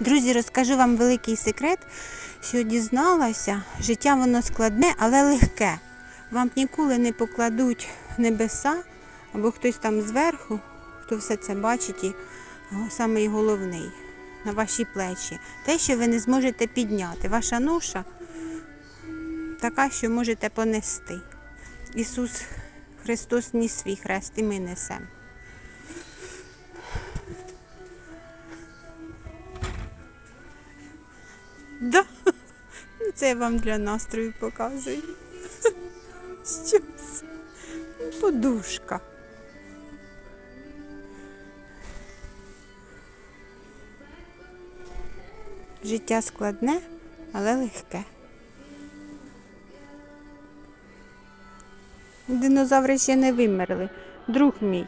Друзі, розкажу вам великий секрет, що дізналася, життя воно складне, але легке. Вам ніколи не покладуть небеса або хтось там зверху, хто все це бачить, і самий головний на ваші плечі. Те, що ви не зможете підняти. Ваша ноша така, що можете понести. Ісус Христос ніс свій хрест, і ми несемо. Да. Ну, Це я вам для настрою показую. Що це? Ну, Подушка. Життя складне, але легке. Динозаври ще не вимерли. Друг мій.